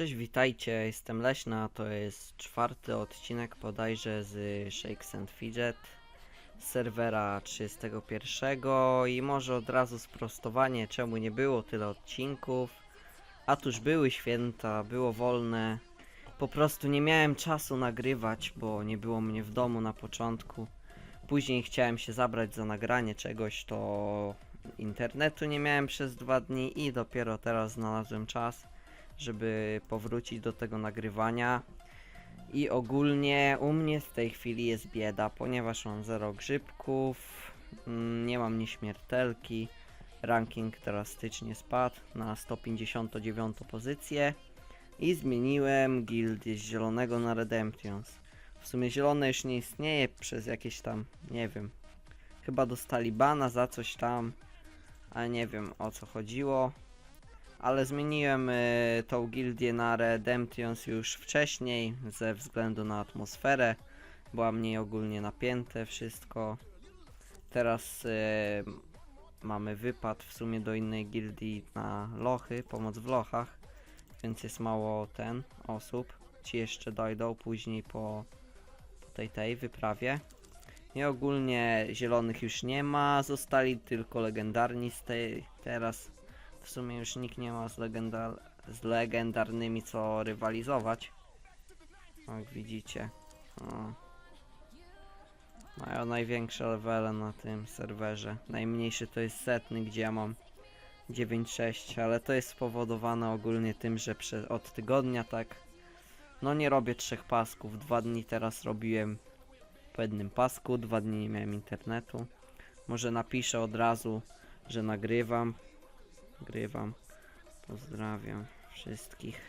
Cześć, witajcie, jestem Leśna, to jest czwarty odcinek bodajże z Shakes and Fidget serwera 31 i może od razu sprostowanie, czemu nie było tyle odcinków. A tuż były święta, było wolne, po prostu nie miałem czasu nagrywać, bo nie było mnie w domu na początku. Później chciałem się zabrać za nagranie czegoś, to internetu nie miałem przez dwa dni i dopiero teraz znalazłem czas żeby powrócić do tego nagrywania. I ogólnie u mnie w tej chwili jest bieda, ponieważ mam zero grzybków, mm, nie mam nieśmiertelki, ranking drastycznie spadł na 159 pozycję i zmieniłem gildię z zielonego na Redemptions. W sumie zielone już nie istnieje przez jakieś tam, nie wiem, chyba dostali bana za coś tam, ale nie wiem o co chodziło ale zmieniłem y, tą gildię na Redemptions już wcześniej ze względu na atmosferę. Była mniej ogólnie napięte wszystko. Teraz y, mamy wypad w sumie do innej gildii na lochy, pomoc w lochach, więc jest mało ten osób. Ci jeszcze dojdą później po, po tej tej wyprawie. I ogólnie zielonych już nie ma, zostali tylko legendarni z tej teraz w sumie już nikt nie ma z, legenda z legendarnymi co rywalizować. Jak widzicie. O. Mają największe levele na tym serwerze. Najmniejszy to jest setny, gdzie ja mam 9.6, ale to jest spowodowane ogólnie tym, że od tygodnia tak no nie robię trzech pasków. Dwa dni teraz robiłem po jednym pasku, dwa dni nie miałem internetu. Może napiszę od razu, że nagrywam, Nagrywam. Pozdrawiam wszystkich.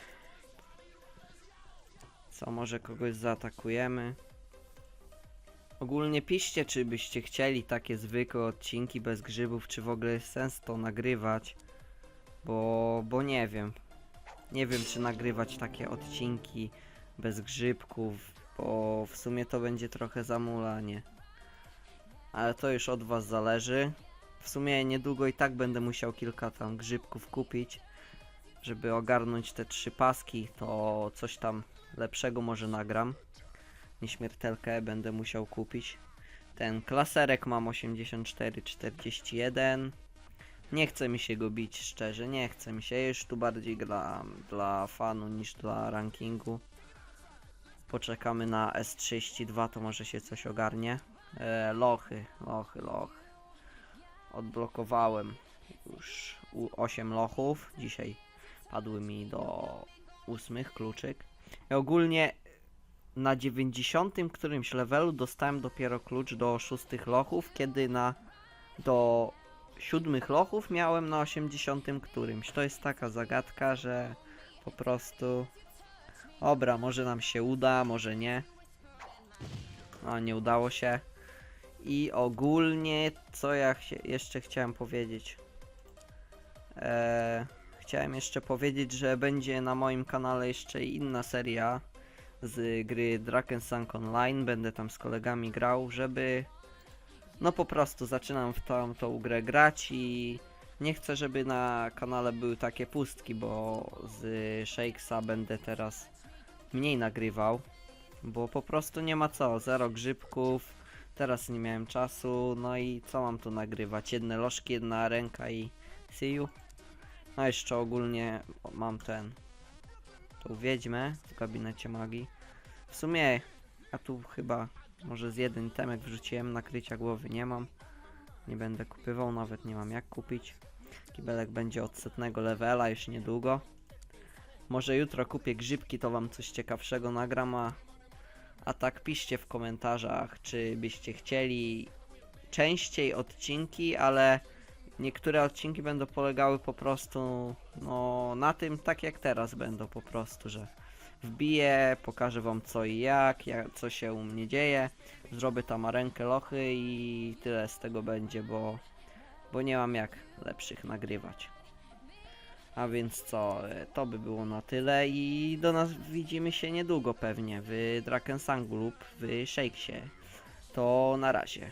Co, może kogoś zaatakujemy? Ogólnie piszcie, czy byście chcieli takie zwykłe odcinki bez grzybów, czy w ogóle jest sens to nagrywać. Bo, bo nie wiem. Nie wiem, czy nagrywać takie odcinki bez grzybków, bo w sumie to będzie trochę zamulanie. Ale to już od was zależy. W sumie niedługo i tak będę musiał kilka tam grzybków kupić, żeby ogarnąć te trzy paski, to coś tam lepszego może nagram. Nieśmiertelkę będę musiał kupić. Ten klaserek mam 84-41. Nie chce mi się go bić, szczerze, nie chce mi się. Już tu bardziej gra dla fanu niż dla rankingu. Poczekamy na S32, to może się coś ogarnie. E, lochy, lochy, lochy odblokowałem już 8 lochów. Dzisiaj padły mi do ósmych kluczyk. I ogólnie na 90 którymś levelu dostałem dopiero klucz do szóstych lochów, kiedy na do siódmych lochów miałem na 80 którymś. To jest taka zagadka, że po prostu dobra, może nam się uda, może nie. A nie udało się. I ogólnie, co ja jeszcze chciałem powiedzieć? Eee, chciałem jeszcze powiedzieć, że będzie na moim kanale jeszcze inna seria z gry Drakensang Online. Będę tam z kolegami grał, żeby. No po prostu zaczynam w tą, tą grę grać i nie chcę, żeby na kanale były takie pustki, bo z Shakesa będę teraz mniej nagrywał, bo po prostu nie ma co, zero grzybków, Teraz nie miałem czasu, no i co mam tu nagrywać? Jedne lożki, jedna ręka i see you. No jeszcze ogólnie mam ten, tą wiedźmę w gabinecie magii. W sumie, ja tu chyba może z jeden temek wrzuciłem, nakrycia głowy nie mam. Nie będę kupywał, nawet nie mam jak kupić. Kibelek będzie od setnego levela już niedługo. Może jutro kupię grzybki, to wam coś ciekawszego nagram, a a tak piszcie w komentarzach, czy byście chcieli częściej odcinki, ale niektóre odcinki będą polegały po prostu no, na tym, tak jak teraz będą po prostu, że wbiję, pokażę wam co i jak, jak co się u mnie dzieje, zrobię tam rękę lochy i tyle z tego będzie, bo, bo nie mam jak lepszych nagrywać. A więc co, e, to by było na tyle i do nas widzimy się niedługo pewnie w Drakensangu lub w Shakesie. To na razie.